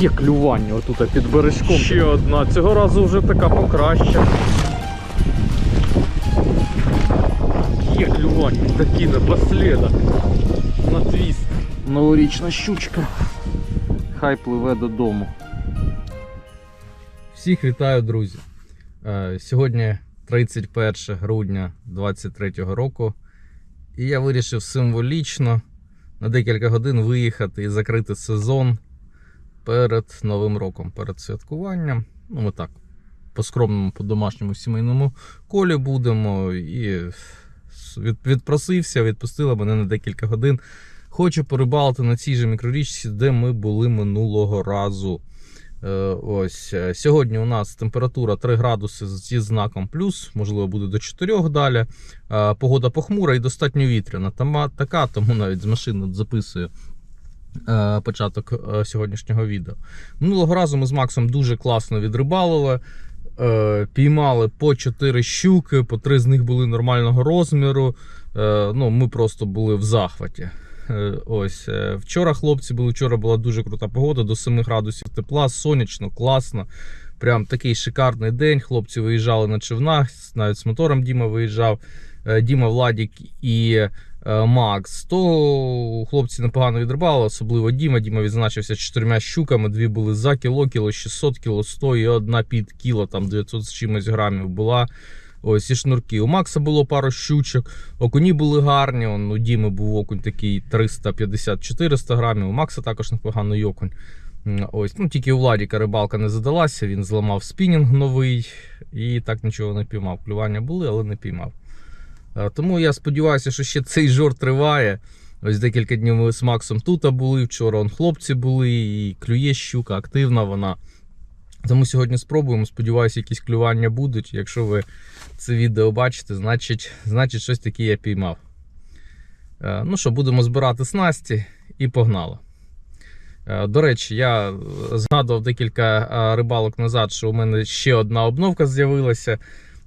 Є клювання отут під бережком. Ще одна. Цього разу вже така покраща. Є клювання, такі напоследок. На твіст. Новорічна щучка. Хай пливе додому. Всіх вітаю, друзі. Е, Сьогодні 31 грудня 2023 року. І я вирішив символічно на декілька годин виїхати і закрити сезон перед Новим роком, перед святкуванням. Ну, ми так, по скромному, по домашньому сімейному колі будемо. І від, відпросився, відпустила мене на декілька годин. Хочу порибалити на цій же мікрорічці, де ми були минулого разу. Е, Ось е, сьогодні у нас температура 3 градуси зі знаком плюс, можливо, буде до 4 далі. Е, Погода похмура і достатньо вітряна. Тама така, тому навіть з машини записую початок е, сьогоднішнього відео. Минулого разу ми з Максом дуже класно відрибалили. Е, Піймали по 4 щуки, по 3 з них були нормального розміру. Е, Ну, ми просто були в захваті. Е, Ось е, вчора хлопці були. Вчора була дуже крута погода, до 7 градусів тепла, сонячно, класно. Прям такий шикарний день. Хлопці виїжджали на човнах, навіть з мотором Діма виїжджав. Е, Діма, Владік і е, Макс. То хлопці непогано відрибали, особливо Діма. Діма відзначився чотирма щуками. Дві були за кіло, кіло 600, кіло 100 і одна під кіло, там 900 з чимось грамів була. Ось і шнурки. У Макса було пару щучок. Окуні були гарні. Он, у Діми був окунь такий 350-400 грамів. У Макса також непоганий окунь. Ось, ну тільки у Владіка рибалка не задалася, він зламав спінінг новий і так нічого не піймав. Клювання були, але не піймав. Е, Тому я сподіваюся, що ще цей жор триває. Ось декілька днів ми з Максом тут були. Вчора он хлопці були, і клює щука, активна вона. Тому сьогодні спробуємо. Сподіваюся, якісь клювання будуть. Якщо ви це відео бачите, значить, значить щось таке я піймав. Е, Ну що, будемо збирати снасті і погнали. Е, До речі, я згадував декілька рибалок назад, що у мене ще одна обновка з'явилася.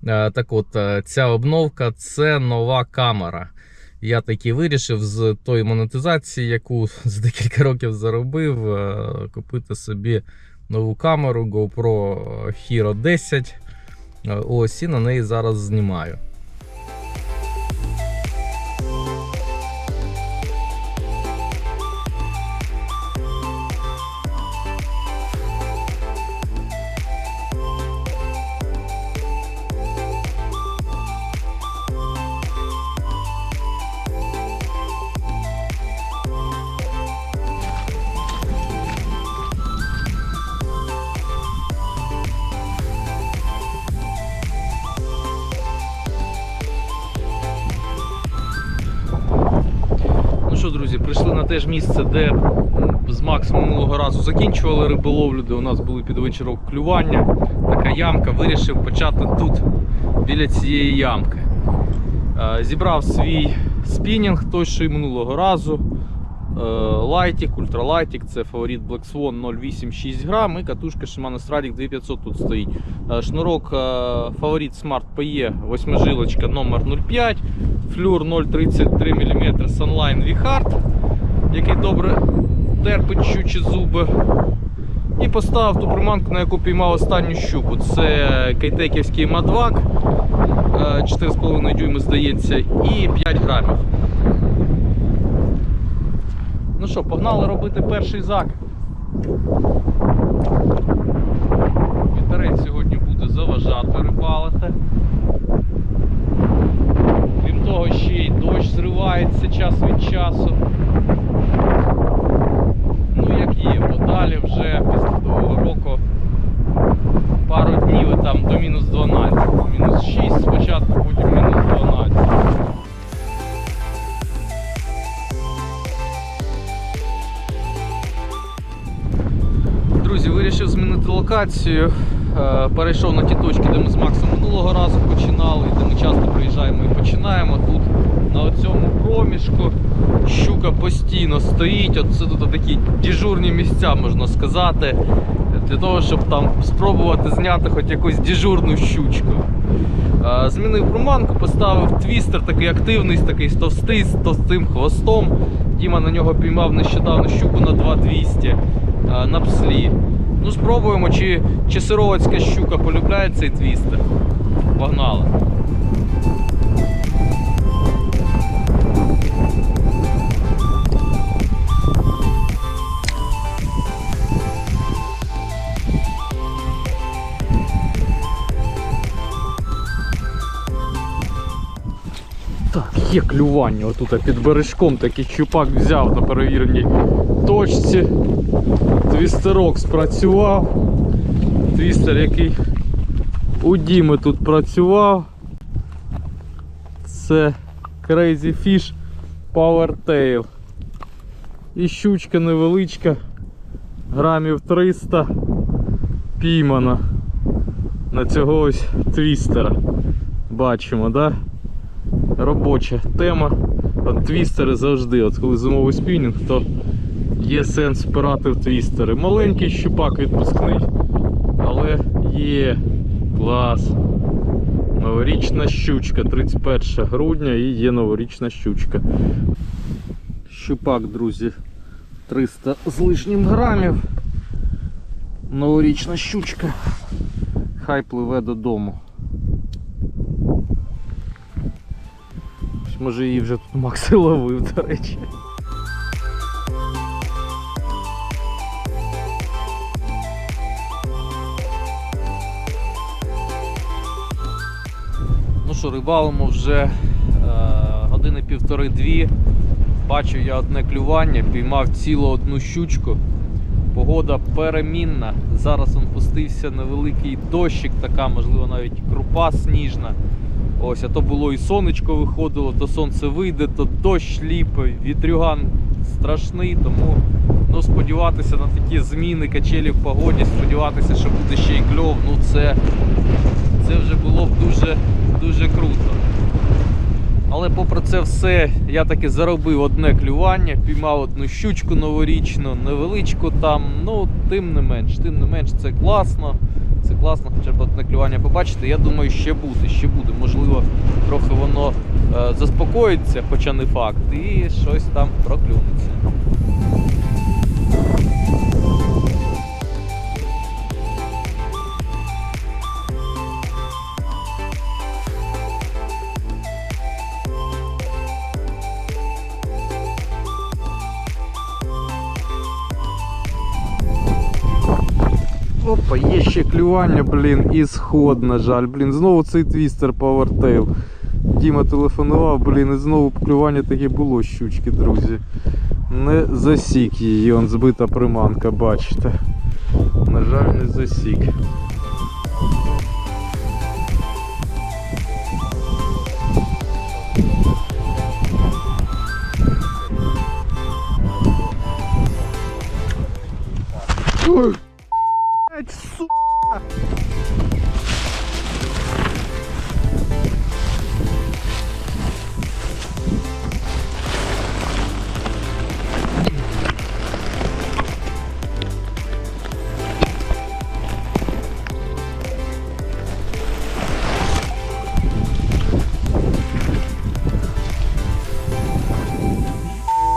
Е, Так от, е, ця обновка це нова камера. Я таки вирішив з тої монетизації, яку за декілька років заробив, е, купити собі нову камеру GoPro Hero 10. Е, Ось і на неї зараз знімаю. Прийшли на те ж місце, де з Максом минулого разу закінчували риболовлю, де у нас були під вечірок клювання. Така ямка. Вирішив почати тут, біля цієї ямки. Е, Зібрав свій спінінг, той, що й минулого разу. Е, Лайтік, ультралайтік, це фаворит Black Swan 0,86 грам і катушка Shimano Stradic 2500 тут стоїть. Е, Шнурок фаворит Smart PE, восьмижилочка номер 05, флюр 0,33 мм Sunline V-Hard, який добре терпить щучі зуби. І поставив ту приманку, на яку піймав останню щуку. Це кейтеківський мадвак, е, 4,5 дюйми здається, і 5 грамів. Ну що, погнали робити перший зак. Вітерець сьогодні буде заважати рибалити. Крім того, ще й дощ зривається час від часу. Ну як є, бо далі вже після Нового року пару днів там до мінус 12. Мінус 6 спочатку, потім мінус 12. Друзі, вирішив змінити локацію. Е, Перейшов на ті точки, де ми з Максом минулого разу починали, де ми часто приїжджаємо і починаємо. Тут на цьому проміжку щука постійно стоїть. От це тут такі дежурні місця, можна сказати, для того, щоб там спробувати зняти хоч якусь дежурну щучку. Е, Змінив приманку, поставив твістер такий активний, такий товстий, з товстим хвостом. Діма на нього піймав нещодавно щуку на 2200. е, на пслі. Ну, спробуємо, чи, чи сировацька щука полюбляє цей твістер. Погнали. Так, є клювання. Отут під бережком такий чупак взяв на перевіреній точці. Твістерок спрацював. Твістер, який у Діми тут працював. Це Crazy Fish Power Tail. І щучка невеличка, грамів 300 піймана на цього ось твістера. Бачимо, так? Да? Робоча тема. От твістери завжди, от коли зимовий спінінг, то є сенс впирати в твістери. Маленький щупак відпускний, але є клас. Новорічна щучка, 31 грудня і є новорічна щучка. Щупак, друзі, 300 з лишнім грамів. Новорічна щучка. Хай пливе додому. Може її вже тут Макс і ловив, до речі. Ну що, рибалимо вже е, години півтори-дві. Бачу я одне клювання, піймав цілу одну щучку. Погода перемінна. Зараз он пустився невеликий дощик, така, можливо, навіть крупа сніжна. Ось, а то було і сонечко виходило, то сонце вийде, то дощ ліпить, вітрюган страшний, тому ну, сподіватися на такі зміни качелі в погоді, сподіватися, що буде ще й кльов, ну це, це вже було б дуже, дуже круто. Але попри це все, я таки заробив одне клювання, піймав одну щучку новорічну, невеличку там, ну тим не менш, тим не менш, це класно. Це класно, хоча б одне клювання побачити. Я думаю, ще буде, ще буде. Можливо, трохи воно е, заспокоїться, хоча не факт, і щось там проклюнеться. Опа, є ще клювання, блін, і сход, на жаль. Блін, знову цей твістер Powertail. Діма телефонував, блін, і знову клювання таке було щучки, друзі. Не засік її, он збита приманка, бачите. На жаль, не засік. Ой, сука!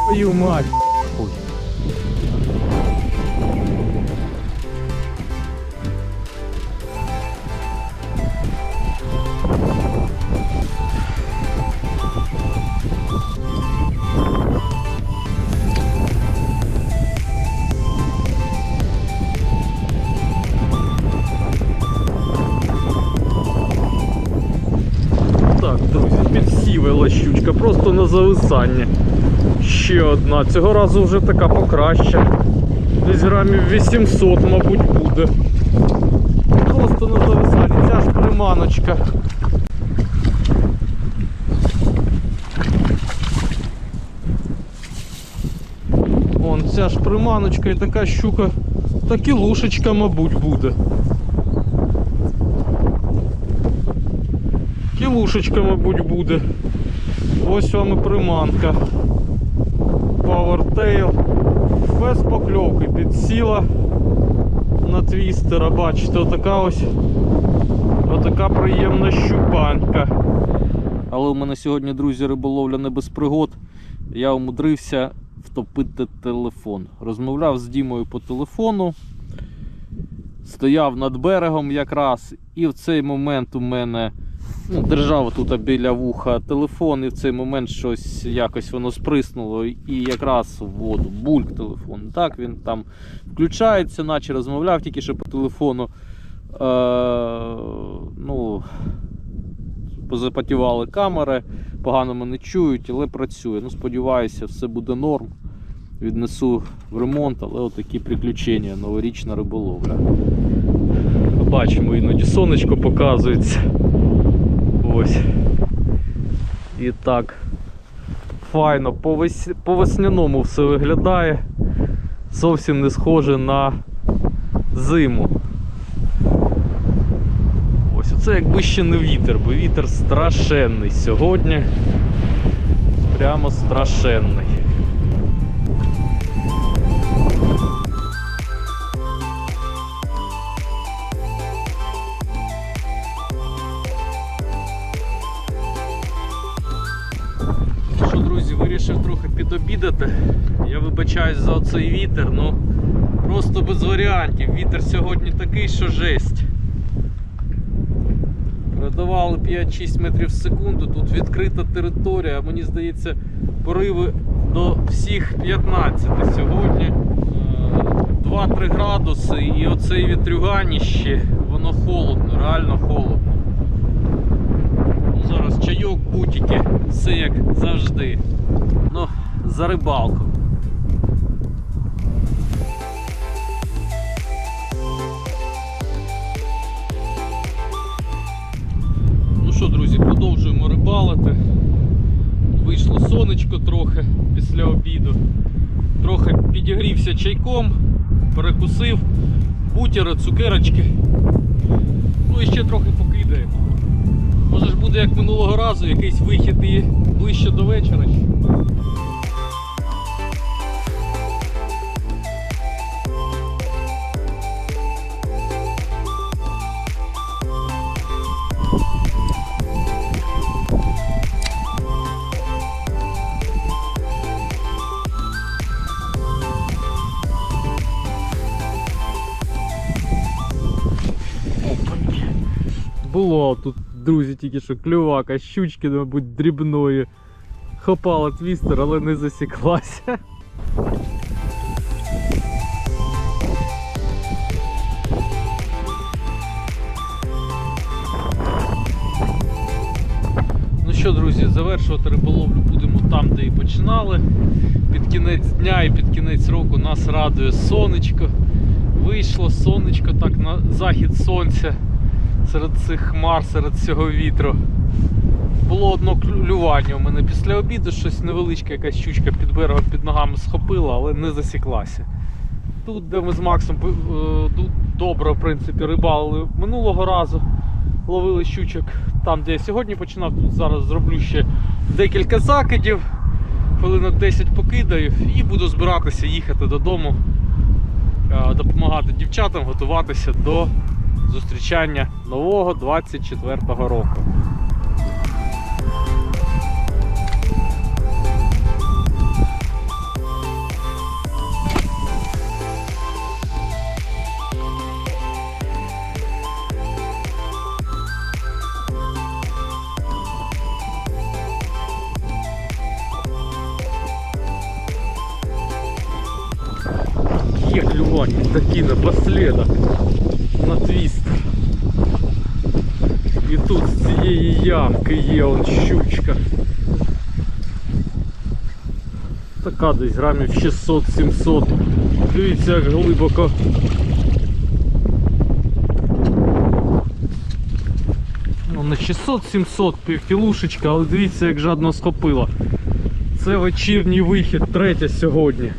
Твою мать! Зависання. Ще одна. Цього разу вже така покраща. Десь грамів 800, мабуть, буде. Просто на зависанні. Ця ж приманочка. Вон ця ж приманочка і така щука. Та кілушечка, мабуть, буде. Кілушечка, мабуть, буде. Ось вам і приманка. Powertail. Без покльовки підсіла на твістера. Бачите, отака ось отака приємна щупанька. Але у мене сьогодні, друзі, риболовля не без пригод. Я умудрився втопити телефон. Розмовляв з Дімою по телефону, стояв над берегом якраз, і в цей момент у мене ну, держав тут біля вуха телефон, і в цей момент щось якось воно сприснуло, і якраз в воду, бульк телефон. Так, він там включається, наче розмовляв тільки що по телефону. Е, ну, позапотівали камери, погано мене чують, але працює. Ну, сподіваюся, все буде норм. Віднесу в ремонт, але отакі приключення, новорічна риболовля. Бачимо, іноді сонечко показується. Ось. І так. Файно, по, вес... по весняному все виглядає. Зовсім не схоже на зиму. Ось оце якби ще не вітер, бо вітер страшенний сьогодні. Прямо страшенний. Вирішив трохи підобідати. Я вибачаюсь за оцей вітер, ну просто без варіантів. Вітер сьогодні такий, що жесть. Продавали 5-6 метрів в секунду, тут відкрита територія, мені здається, пориви до всіх 15 сьогодні. Е, 2-3 градуси і оцей вітрюганіще, воно холодно, реально холодно. Зараз чайок, бутики, все як завжди. Ну, за рибалку. Ну що, друзі, продовжуємо рибалити. Вийшло сонечко трохи після обіду. Трохи підігрівся чайком, перекусив, бутери, цукерочки. Ну і ще трохи. Може ж буде як минулого разу, якийсь вихід і ближче до вечора. Було тут, друзі, тільки що клювака, щучки, мабуть, дрібної. Хопала твістер, але не засіклася. Ну що, друзі, завершувати риболовлю будемо там, де і починали. Під кінець дня і під кінець року нас радує сонечко. Вийшло сонечко так на захід сонця серед цих хмар, серед цього вітру. Було одно клювання у мене після обіду, щось невеличке, якась щучка під берегом під ногами схопила, але не засіклася. Тут, де ми з Максом е, добре, в принципі, рибалили минулого разу, ловили щучок. Там, де я сьогодні починав, тут зараз зроблю ще декілька закидів, хвилинок 10 покидаю і буду збиратися їхати додому, е, допомагати дівчатам готуватися до зустрічання нового 24-го року. Є клювання такі напоследок на твістер. І тут з цієї ямки є он щучка. Така десь грамів 600-700. Дивіться, як глибоко. Ну, не 600-700 півкілушечка, але дивіться, як жадно схопила. Це вечірній вихід, третя сьогодні.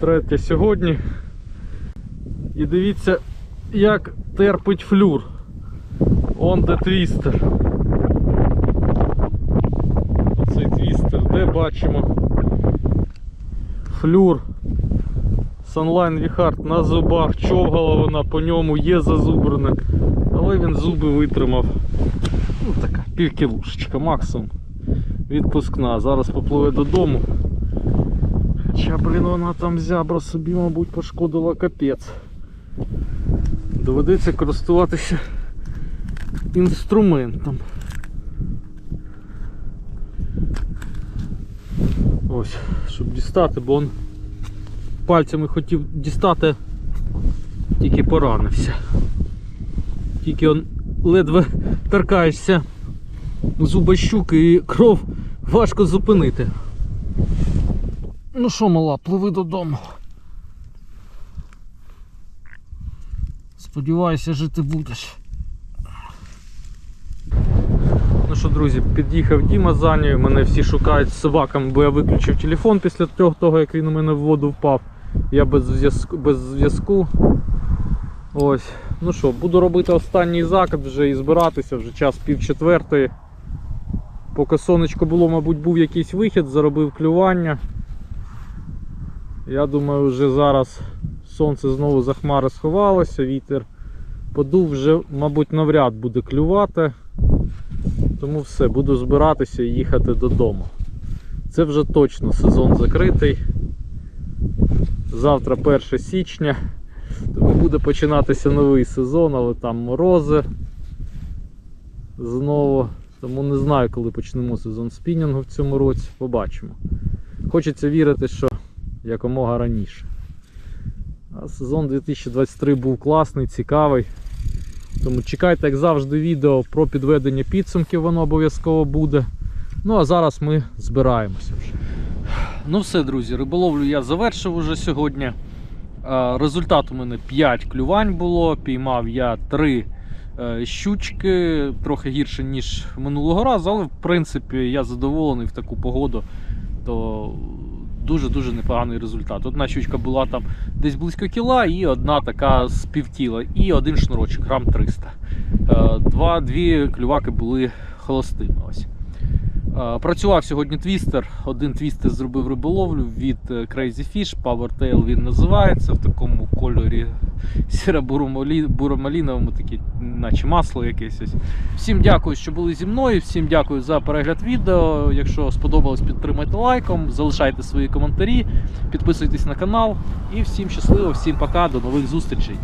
Третя сьогодні. І дивіться, як терпить флюр. Он де твістер. Оцей твістер, де бачимо флюр. Sunline Віхард на зубах, човгала вона, по ньому є зазубрник, але він зуби витримав. Ну така півкілушечка максимум. відпускна. Зараз попливе додому. Хоча, блін, вона там зябра собі, мабуть, пошкодила капець. Доведеться користуватися інструментом. Ось, щоб дістати, бо он пальцями хотів дістати, тільки поранився. Тільки он ледве торкаєшся зуба щуки і кров важко зупинити. Ну що, мала, пливи додому. Сподіваюся, жити будеш. Ну що, друзі, під'їхав Діма за нею. Мене всі шукають з собаками, бо я виключив телефон після того, як він у мене в воду впав. Я без зв'язку. Без зв'язку. Ось. Ну що, буду робити останній закид вже і збиратися, вже час пів четвертої. Поки сонечко було, мабуть, був якийсь вихід, заробив клювання. Я думаю, вже зараз сонце знову за хмари сховалося, вітер подув, вже, мабуть, навряд буде клювати. Тому все, буду збиратися і їхати додому. Це вже точно сезон закритий. Завтра 1 січня. Тому буде починатися новий сезон, але там морози знову. Тому не знаю, коли почнемо сезон спінінгу в цьому році. Побачимо. Хочеться вірити, що якомога раніше. Сезон 2023 був класний, цікавий. Тому чекайте, як завжди, відео про підведення підсумків, воно обов'язково буде. Ну а зараз ми збираємося вже. Ну все, друзі, риболовлю я завершив уже сьогодні. Е, Результат у мене 5 клювань було. Піймав я 3 щучки, трохи гірше, ніж минулого разу, але в принципі я задоволений в таку погоду. То дуже-дуже непоганий результат. Одна щучка була там десь близько кіла, і одна така з півтіла, і один шнурочок, грам 300. Е, Два, дві клюваки були холостими. Ось. Е, Працював сьогодні твістер. Один твістер зробив риболовлю від е, Crazy Fish, Powertail він називається в такому кольорі сіро-буромаліновому, таке, наче масло якесь. Всім дякую, що були зі мною. Всім дякую за перегляд відео. Якщо сподобалось, підтримайте лайком, залишайте свої коментарі, підписуйтесь на канал. І всім щасливо, всім пока, до нових зустрічей.